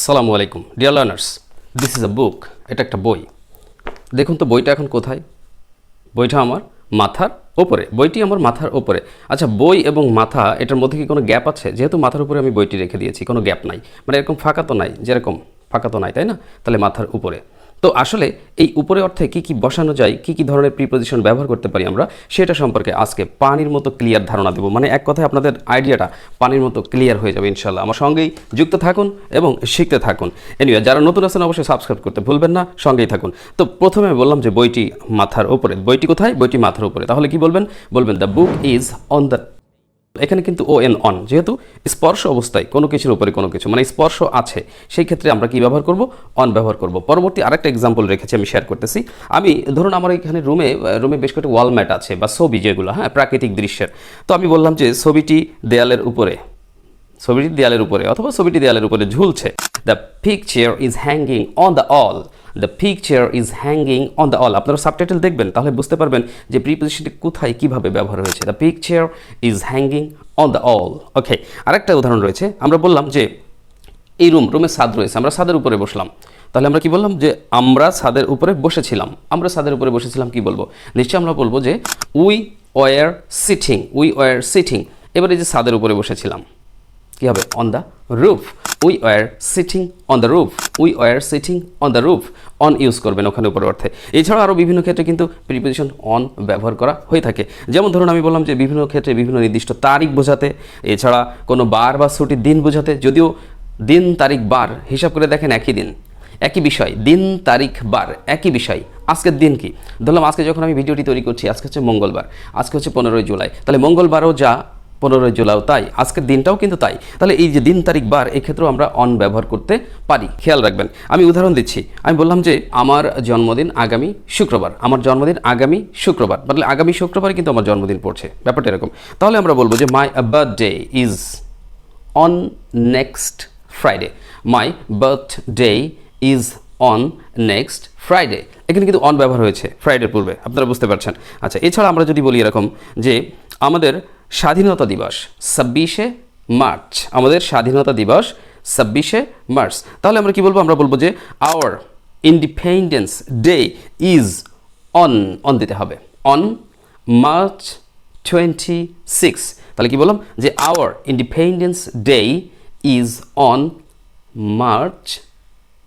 আসসালামু আলাইকুম। Dear learners this is a book এটা একটা বই। দেখুন তো, বইটা এখন কোথায়? বইটা আমার মাথার ওপরে। বইটি আমার মাথার ওপরে। আচ্ছা বই এবং মাথা, এটার মধ্যে কি কোনো গ্যাপ আছে? যেহেতু মাথার উপরে আমি বইটি রেখে দিয়েছি, কোনো গ্যাপ নাই। মানে এরকম ফাঁকা তো নাই, যেরকম ফাঁকা তো নাই, তাই না? তাহলে মাথার উপরে। তো আসলে এই উপরে অর্থে কি কি বসানো যায়, কি কি ধরনের প্রিপোজিশন ব্যবহার করতে পারি আমরা, সেটা সম্পর্কে আজকে পানির মতো ক্লিয়ার ধারণা দেবো। মানে এক কথায় আপনাদের আইডিয়াটা পানির মতো ক্লিয়ার হয়ে যাবে ইনশাল্লাহ আমার সঙ্গেই যুক্ত থাকুন এবং শিখতে থাকুন। এনিওয়ে যারা নতুন আছেন অবশ্যই সাবস্ক্রাইব করতে ভুলবেন না, সঙ্গেই থাকুন। তো প্রথমে বললাম যে বইটি মাথার উপরে। বইটি কোথায়? বইটি মাথার উপরে। তাহলে কি বলবেন? বলবেন the book is on the এখানে কিন্তু ও এন অন যেহেতু স্পর্শ অবস্থায় কোনো কিছুর উপরে কোনো কিছু মানে স্পর্শ আছে, সেই ক্ষেত্রে আমরা কি ব্যবহার করব? অন ব্যবহার করব। পরবর্তী আরেকটা এক্সাম্পল রেখেছি, আমি শেয়ার করতেছি। আমি, ধরুন আমার এখানে রুমে রুমে বেশ কয়েকটি ওয়ালম্যাট আছে বা ছবি যেগুলো হ্যাঁ প্রাকৃতিক দৃশ্যের। তো আমি বললাম যে ছবিটি দেয়ালের উপরে, ছবিটি দেয়ালের উপরে, অথবা ছবিটি দেয়ালের উপরে ঝুলছে। The picture is hanging on the wall the picture is hanging on the wall আপনারা সাবটাইটেল দেখবেন, তাহলে বুঝতে পারবেন যে প্রিপোজিশনটি কোথায়, কীভাবে ব্যবহার হয়েছে। The picture is hanging on the wall okay আরেকটা উদাহরণ রয়েছে। আমরা বললাম যে, এই রুম রুমে ছাদ রয়েছে, আমরা ছাদের উপরে বসলাম। তাহলে আমরা কি বললাম যে, আমরা ছাদের উপরে বসেছিলাম। আমরা ছাদের উপরে বসেছিলাম কি বলব? নিশ্চয়ই আমরা বলব যে we were sitting we were sitting এবারে যে ছাদের উপরে বসেছিলাম, কি হবে? On the roof we were sitting on the roof we were sitting on the roof on use করবেন ওখানে উপরে অর্থে। এছাড়া আরও বিভিন্ন ক্ষেত্রে কিন্তু প্রিপোজিশন অন ব্যবহার করা হয়ে থাকে। যেমন ধরুন আমি বললাম যে বিভিন্ন ক্ষেত্রে বিভিন্ন নির্দিষ্ট তারিখ বোঝাতে, এছাড়া কোনো বার বা ছুটির দিন বোঝাতে, যদিও দিন, তারিখ, বার হিসাব করে দেখেন একই দিন। একই বিষয়, দিন, তারিখ, বার, একই বিষয়। আজকের দিন কি? ধরলাম আজকে যখন আমি ভিডিওটি তৈরি করছি, আজকে হচ্ছে মঙ্গলবার, আজকে হচ্ছে পনেরোই জুলাই। তাহলে মঙ্গলবারও যা পনেরোই জুলাইও তাই আজকের দিনটাও কিন্তু তাই। তাহলে এই যে দিন তারিখ বার এক্ষেত্রেও আমরা অন ব্যবহার করতে পারি। খেয়াল রাখবেন, আমি উদাহরণ দিচ্ছি। আমি বললাম যে আমার জন্মদিন আগামী শুক্রবার, আমার জন্মদিন আগামী শুক্রবার মানে আগামী শুক্রবার কিন্তু আমার জন্মদিন পড়ছে, ব্যাপারটা এরকম। তাহলে আমরা বলব যে my birthday is on next Friday my birthday is on next Friday এখানে কিন্তু অন ব্যবহার হয়েছে ফ্রাইডের পূর্বে, আপনারা বুঝতে পারছেন। আচ্ছা এছাড়া আমরা যদি বলি এরকম যে আমাদের স্বাধীনতা দিবস, ছাব্বিশে মার্চ। আমাদের স্বাধীনতা দিবস, ছাব্বিশে মার্চ। তাহলে আমরা কি বলব? আমরা বলব যে our Independence Day is on on দিতে হবে। অন মার্চ টোয়েন্টি সিক্স তাহলে কি বললাম? যে our Independence Day is on March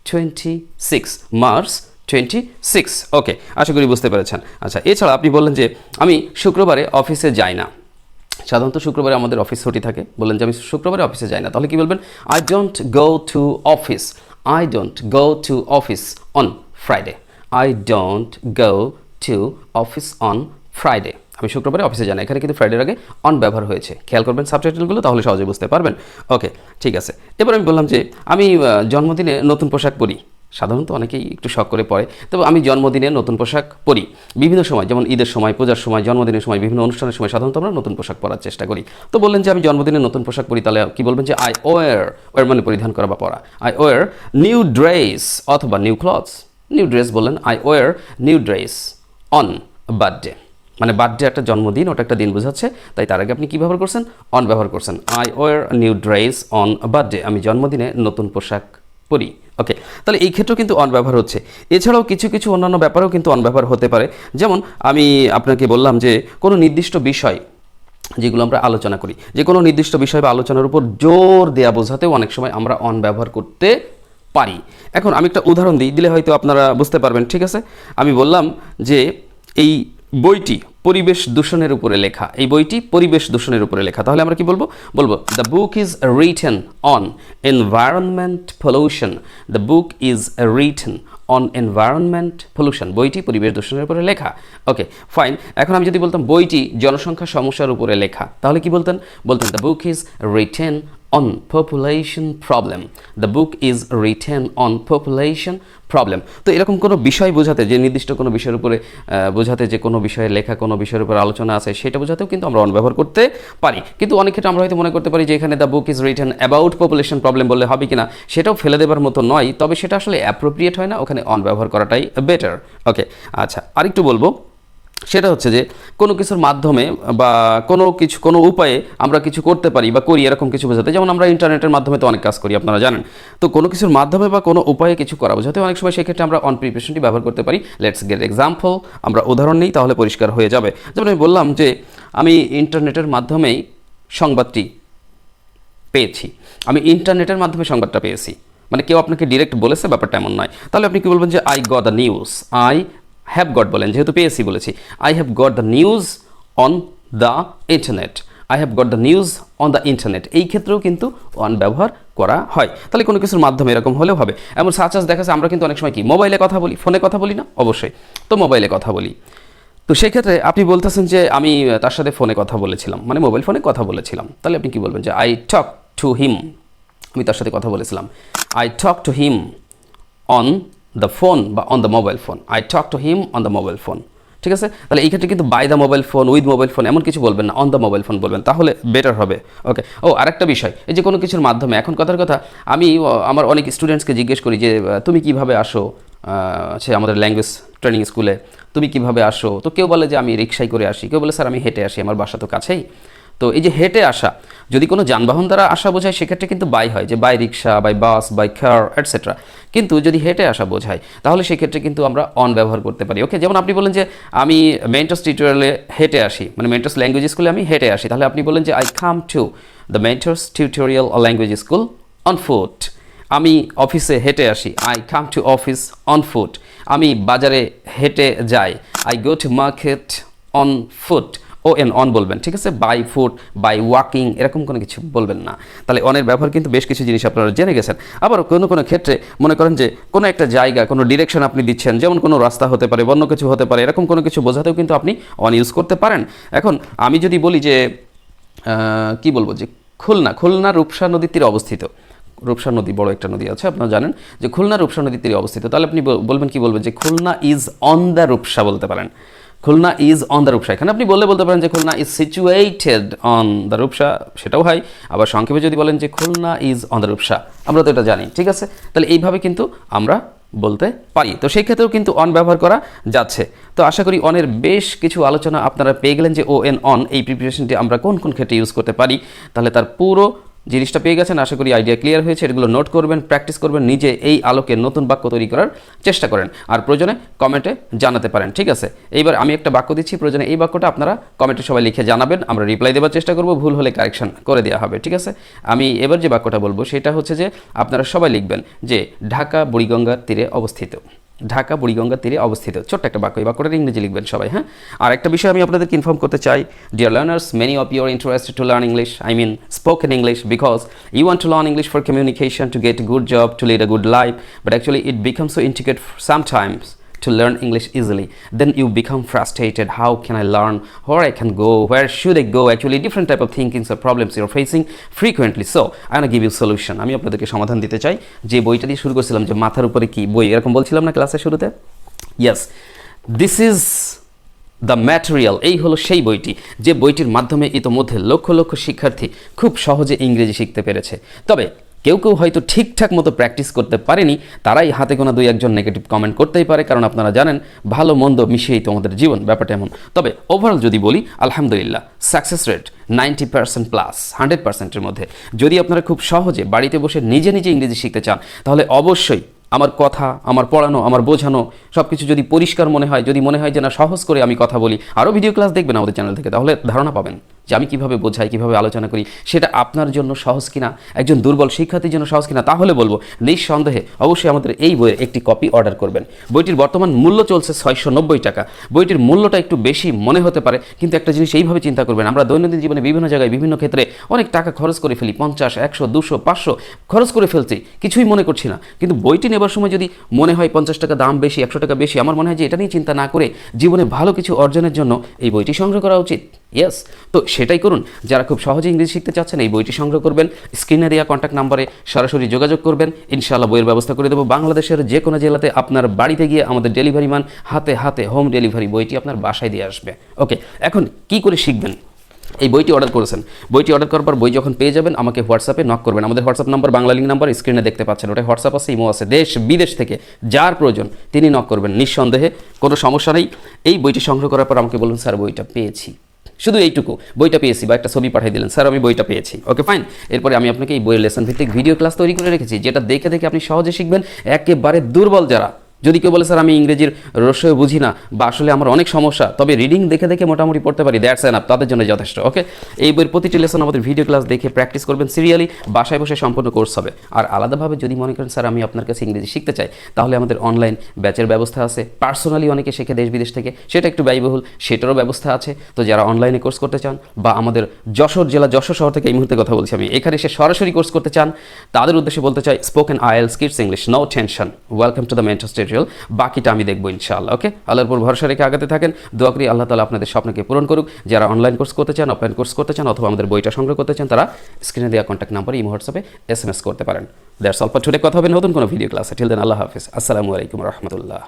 twenty six March twenty six okay আশা করি বুঝতে পেরেছেন। আচ্ছা এছাড়া আপনি বললেন যে আমি শুক্রবারে অফিসে যাই না। সাধারণত শুক্রবারে আমাদের অফিস ছুটি থাকে। বললেন যে, আমি শুক্রবারে অফিসে যাই না। তাহলে কি বলবেন? I don't go to office I don't go to office on Friday I don't go to office on Friday আমি শুক্রবারে অফিসে যাই না। এখানে কিন্তু ফ্রাইডের আগে অন ব্যবহার হয়েছে। খেয়াল করবেন সাবটাইটেলগুলো তাহলে সহজে বুঝতে পারবেন। ওকে ঠিক আছে। এবার আমি বললাম যে, আমি জন্মদিনে নতুন পোশাক পরি। সাধারণত অনেকেই একটু শখ করে পরে তবে আমি জন্মদিনে নতুন পোশাক পরি। বিভিন্ন সময়, যেমন ঈদের সময়, পূজার সময়, জন্মদিনের সময়, বিভিন্ন অনুষ্ঠানের সময় সাধারণত আমরা নতুন পোশাক পরার চেষ্টা করি। তো বললেন যে আমি জন্মদিনে নতুন পোশাক পরি, তাহলে কি বলবেন যে আই ওয়ার ওয়ার মানে পরিধান করা বা পরা? আই ওয়ার নিউ ড্রেস অথবা নিউ ক্লথস নিউ ড্রেস বললেন I wear new dress on birthday মানে বার্থডে একটা জন্মদিন, ওটা একটা দিন বোঝাচ্ছে, তাই তার আগে আপনি কী ব্যবহার করছেন? অন ব্যবহার করছেন। I wear new dress on birthday আমি জন্মদিনে নতুন পোশাক পরি। ওকে তাহলে এই ক্ষেত্রেও কিন্তু অন ব্যবহার হচ্ছে। এছাড়াও কিছু কিছু অন্যান্য ব্যাপারেও কিন্তু অন ব্যবহার হতে পারে। যেমন আমি আপনাকে বললাম যে, কোনো নির্দিষ্ট বিষয় যেগুলো আমরা আলোচনা করি, যে কোনো নির্দিষ্ট বিষয় বা আলোচনার উপর জোর দেয়া বোঝাতেও অনেক সময় আমরা অন ব্যবহার করতে পারি। এখন আমি একটা উদাহরণ দিই, দিলে হয়তো আপনারা বুঝতে পারবেন, ঠিক আছে? আমি বললাম যে, এই বইটি পরিবেশ দূষণের উপরে লেখা। এই বইটি পরিবেশ দূষণের উপরে লেখা। তাহলে আমরা কি বলব? বলব the book is written on environment pollution the book is written on environment pollution বইটি পরিবেশ দূষণের উপরে লেখা। ওকে ফাইন এখন আমি যদি বলতাম বইটি জনসংখ্যা সমস্যার উপরে লেখা, তাহলে কি বলতেন? বলতেন the book is written on population problem. The book is written on population problem. তো এরকম কোনো বিষয় বোঝাতে যে নির্দিষ্ট কোনো বিষয়ের উপরে বোঝাতে যে কোনো বিষয়ে লেখা, কোনো বিষয়ের উপর আলোচনা আছে, সেটা বোঝাতেও কিন্তু আমরা অন ব্যবহার করতে পারি। কিন্তু অনেক ক্ষেত্রে আমরা হয়তো মনে করতে পারি যে এখানে the book is written about population problem বললে হবে কিনা, সেটাও ফেলে দেবার মতো নয়, তবে সেটা আসলে অ্যাপ্রোপ্রিয়েট হয় না, ওখানে অন ব্যবহার করাটাই বেটার ওকে আচ্ছা আরেকটু বলব। সেটা হচ্ছে যে কোনো কিছুর মাধ্যমে বা কোনো কিছু, কোনো উপায়ে আমরা কিছু করতে পারি বা করি এরকম কিছু বোঝাতে। যেমন আমরা ইন্টারনেটের মাধ্যমে তো অনেক কাজ করি, আপনারা জানেন। তো কোনো কিছুর মাধ্যমে বা কোনো উপায়ে কিছু করা বোঝাতে অনেক সময় সেক্ষেত্রে আমরা অন প্রিপারেশনটি ব্যবহার করতে পারি। লেটস গেট এক্সাম্পল আমরা উদাহরণ নিই, তাহলে পরিষ্কার হয়ে যাবে। যেমন আমি বললাম যে আমি ইন্টারনেটের মাধ্যমেই সংবাদটি পেয়েছি। আমি ইন্টারনেটের মাধ্যমে সংবাদটা পেয়েছি। মানে কেউ আপনাকে ডিরেক্ট বলেছে, ব্যাপারটা এমন নয়। তাহলে আপনি কি বলবেন যে I got the news I have got বলেন, যেহেতু পেয়েছি বলেছি। I have got the news on the internet I have got the news on the internet এই ক্ষেত্রেও কিন্তু অন ব্যবহার করা হয়। তাহলে কোনো কিছুর মাধ্যমে এরকম হলেও হবে। এমন সার্চ দেখা যাচ্ছে আমরা কিন্তু অনেক সময় কি মোবাইলে কথা বলি ফোনে কথা বলি না? অবশ্যই। তো মোবাইলে কথা বলি। তো সেই ক্ষেত্রে আপনি বলতেছেন যে, আমি তার সাথে ফোনে কথা বলেছিলাম। মানে মোবাইল ফোনে কথা বলেছিলাম। তাহলে আপনি কি বলবেন যে আই টক টু হিম আমি তার সাথে কথা বলেছিলাম। I talk to him on the phone বা on the mobile phone I talk to him on the mobile phone ঠিক আছে? তাহলে এই ক্ষেত্রে কিন্তু by the mobile phone with mobile phone এমন কিছু বলবেন না অন দ্য মোবাইল ফোন বলবেন। তাহলে বেটার হবে। ওকে ও, আরেকটা বিষয়। এই যে কোনো কিছুর মাধ্যমে, এখন কথার কথা, আমি আমার অনেক স্টুডেন্টসকে জিজ্ঞেস করি যে তুমি কীভাবে আসো? সে আমাদের ল্যাঙ্গুয়েজ ট্রেনিং স্কুলে তুমি কীভাবে আসো? তো কেউ বলে যে, আমি রিক্সায় করে আসি। কেউ বলে, স্যার, আমি হেঁটে আসি, আমার বাসা তো কাছেই। তো এই যে হেঁটে আসা, যদি কোনো যানবাহন দ্বারা আসা বোঝায়, সেক্ষেত্রে কিন্তু বাই হয়, যে by rickshaw, by bus, by car etcetera কিন্তু যদি হেঁটে আসা বোঝায়, তাহলে সেক্ষেত্রে কিন্তু আমরা অন ব্যবহার করতে পারি। ওকে যেমন আপনি বলেন যে আমি মেন্টাস টিউটোরিয়ালে হেঁটে আসি মানে মেন্টাস ল্যাঙ্গুয়েজ স্কুলে আমি হেঁটে আসি, তাহলে আপনি বলেন যে I come to the Mentors Tutorial language school on foot আমি অফিসে হেঁটে আসি I come to office on foot আমি বাজারে হেঁটে যাই I go to market on foot O N on বলবেন, ঠিক আছে? বাই ফুট, বাই ওয়াকিং, এরকম কোনো কিছু বলবেন না। তাহলে অনের ব্যবহার কিন্তু বেশ কিছু জিনিস আপনারা জেনে গেছেন। আবার কোনো কোনো ক্ষেত্রে মনে করেন যে কোনো একটা জায়গা, কোনো ডিরেকশন আপনি দিচ্ছেন, যেমন কোনো রাস্তা হতে পারে অন্য কিছু হতে পারে, এরকম কোনো কিছু বোঝাতেও কিন্তু আপনি অন ইউজ করতে পারেন। এখন আমি যদি বলি যে কি বলব যে, খুলনা খুলনা রূপসা নদীর তীরে অবস্থিত। রূপসা নদী বড় একটা নদী আছে, আপনারা জানেন যে খুলনা রূপসা নদীর তীরে অবস্থিত। তাহলে আপনি বলবেন কি বলবেন যে Khulna is on the Rupsha বলতে পারেন। Khulna is on the Rupsha. এখানে আপনি বললে বলতে পারেন যে Khulna is situated on the Rupsha, সেটাও হয়। আবার সংক্ষেপে যদি বলেন যে Khulna is on the Rupsha, আমরা তো এটা জানি, ঠিক আছে? তাহলে এইভাবে কিন্তু আমরা বলতে পারি। তো সেই ক্ষেত্রেও কিন্তু অন ব্যবহার করা যাচ্ছে। তো আশা করি অনের বেশ কিছু আলোচনা আপনারা পেয়ে গেলেন যে ও এন অন এই প্রিপারেশনটি আমরা কোন কোন ক্ষেত্রে ইউজ করতে পারি। তাহলে তার পুরো জিনিসটা পেয়ে গেছেন, আশা করি আইডিয়া ক্লিয়ার হয়েছে, এগুলো নোট করবেন প্র্যাকটিস করবেন, নিজে এই আলোকে নতুন বাক্য তৈরি করার চেষ্টা করেন। আর প্রয়োজনে কমেন্টে জানাতে পারেন, ঠিক আছে? এইবার আমি একটা বাক্য দিচ্ছি, প্রয়োজনে এই বাক্যটা আপনারা কমেন্টে সবাই লিখে জানাবেন, আমরা রিপ্লাই দেওয়ার চেষ্টা করব, ভুল হলে কারেকশন করে দেওয়া হবে, ঠিক আছে? আমি এবার যে বাক্যটা বলব, সেটা হচ্ছে যে আপনারা সবাই লিখবেন যে ঢাকা বুড়িগঙ্গার তীরে অবস্থিত। ঢাকা বুড়িগঙ্গার তীরে অবস্থিত। ছোট্ট একটা বাক্য, এই বাক্যটা ইংরেজি লিখবেন সবাই হ্যাঁ? আর একটা বিষয় আমি আপনাদেরকে ইনফর্ম করতে চাই। Dear learners many of your interested to learn English I mean spoken English because you want to learn English for communication to get good job to lead a good life but actually it become so intricate sometimes to learn English easily. Then you become frustrated. How can I learn? Where I can go? Where should I go? Actually, different type of thinkings or problems you're facing frequently. So, I want to give you solution. আমি আপনাদেরকে সমাধান দিতে চাই যে বইটা দিয়ে শুরু করছিলাম যে মাথার উপরে কি বই এরকম বলছিলাম না ক্লাসের শুরুতে yes this is the material এই হলো সেই বইটি যে বইটির মাধ্যমে ইতোমধ্যে লক্ষ লক্ষ শিক্ষার্থী খুব সহজে ইংরেজি শিখতে পেরেছে তবে কেউ কেউ হয়তো ঠিকঠাক মতো প্র্যাকটিস করতে পারেনি, তারাই হাতে কোনো দুই একজন নেগেটিভ কমেন্ট করতেই পারে, কারণ আপনারা জানেন ভালো মন্দ মিশিয়েই তো আমাদের জীবন, ব্যাপারটা এমন। তবে ওভারঅল যদি বলি, আলহামদুলিল্লাহ success rate ninety percent plus hundred পার্সেন্টের মধ্যে। যদি আপনারা খুব সহজে বাড়িতে বসে নিজে নিজে ইংরেজি শিখতে চান, তাহলে অবশ্যই আমার কথা, আমার পড়ানো, আমার বোঝানো সব কিছু যদি পরিষ্কার মনে হয়, যদি মনে হয় যে না, সহজ করে আমি কথা বলি আরও ভিডিও ক্লাস দেখবেন আমাদের চ্যানেল থেকে, তাহলে ধারণা পাবেন। যে আমি কীভাবে বোঝাই, কীভাবে আলোচনা করি, সেটা আপনার জন্য সহজ কিনা, একজন দুর্বল শিক্ষার্থীর জন্য সহজ কিনা, তাহলে বলব, নিঃসন্দেহে অবশ্যই আমাদের এই বইয়ের একটি কপি অর্ডার করবেন। বইটির বর্তমান মূল্য চলছে ছয়শো নব্বই টাকা। বইটির মূল্যটা একটু বেশি মনে হতে পারে, কিন্তু একটা জিনিস এইভাবে চিন্তা করবেন, আমরা দৈনন্দিন জীবনে বিভিন্ন জায়গায়, বিভিন্ন ক্ষেত্রে অনেক টাকা খরচ করে ফেলি, পঞ্চাশ, একশো, দুশো, পাঁচশো খরচ করে ফেলছি, কিছুই মনে করছি না। কিন্তু বইটি নেবার সময় যদি মনে হয় পঞ্চাশ টাকা দাম বেশি, একশো টাকা বেশি, আমার মনে হয় যে এটা নিয়ে চিন্তা না করে জীবনে ভালো কিছু অর্জনের জন্য এই বইটি সংগ্রহ করা উচিত। ইয়েস তো সেটাই করুন। যারা খুব সহজে ইংরেজি শিখতে চাচ্ছেন, এই বইটি সংগ্রহ করবেন। স্ক্রিনে দেওয়া কন্ট্যাক্ট নাম্বারে সরাসরি যোগাযোগ করবেন। ইনশাআল্লাহ বইয়ের ব্যবস্থা করে দেবো। বাংলাদেশের যে কোনো জেলাতে আপনার বাড়িতে গিয়ে আমাদের ডেলিভারি মান হাতে হাতে হোম ডেলিভারি বইটি আপনার বাসায় দিয়ে আসবে। ওকে এখন কি করে শিখবেন? এই বইটি অর্ডার করেছেন। বইটি অর্ডার করার পর বই যখন পেয়ে যাবেন, আমাকে হোয়াটসঅ্যাপে নক করবেন। আমাদের WhatsApp number Bangla link number স্ক্রিনে দেখতে পাচ্ছেন। ওটা হোয়াটসঅ্যাপ আছে ইমো আছে। দেশ, বিদেশ থেকে যার প্রয়োজন, তিনি নক করবেন। নিঃসন্দেহে কোনো সমস্যা নেই। এই বইটি সংগ্রহ করার পর আমাকে বলুন, স্যার, বইটা পেয়েছি। শুধু এইটুকু। বইটা পেয়েছি বা একটা ছবি পাঠিয়ে দিলেন। স্যার, আমি বইটা পেয়েছি। Okay, fine. এরপরে আমি আপনাকে এই বইয়ের লেসন ভিত্তিক ভিডিও ক্লাস তৈরি করে রেখেছি, যেটা দেখে দেখে আপনি সহজে শিখবেন। একেবারে দুর্বল যারা যদি কেউ বলে, স্যার, আমি ইংরেজির রসয় বুঝি না বা আসলে আমার অনেক সমস্যা, তবে রিডিং দেখে দেখে মোটামুটি পড়তে পারি। দ্যাটস এন আপ তাদের জন্য যথেষ্ট ওকে এই বইয়ের প্রতিটি লেসন আমাদের ভিডিও ক্লাস দেখে প্র্যাকটিস করবেন। সিরিয়ালি বাসায় বসে সম্পূর্ণ কোর্স হবে। আর আলাদাভাবে যদি মনে করেন, স্যার, আমি আপনার কাছে ইংরেজি শিখতে চাই, তাহলে আমাদের অনলাইন ব্যাচের ব্যবস্থা আছে। পার্সোনালি অনেকে শেখে দেশ বিদেশ থেকে, সেটা একটু ব্যয়বহুল, সেটারও ব্যবস্থা আছে। তো যারা অনলাইনে কোর্স করতে চান বা আমাদের যশোর জেলা, যশোর শহর থেকে এই মুহূর্তে কথা বলছি আমি, এখানে এসে সরাসরি কোর্স করতে চান, তাদের উদ্দেশ্যে বলতে চাই স্পোকেন আইএল স্কিটস English no tension welcome to the Mentors Tutorial বাকিটা আমি দেখব ইনশাআল্লাহ, ওকে? আল্লাহর উপর ভরসা রেখে আগাতে থাকেন। দোয়া করি আল্লাহ তালা আপনাদের স্বপ্নকে পূরণ করুক। যারা অনলাইন কোর্স করতে চান অফলাইন কোর্স করতে চান, অথবা আমাদের বইটা সংগ্রহ করতে চান, তারা স্ক্রিনে দেওয়া কন্ট্যাক্ট নাম্বার ইমো হোয়াটসঅ্যাপে এস এম এস করতে পারেন। দ্যাটস অল্প টুডে কথা হবে নতুন কোনো ভিডিও ক্লাসে টিল দেন আল্লাহ হাফিজ। আসসালামু আলাইকুম রহমতুল্লাহ।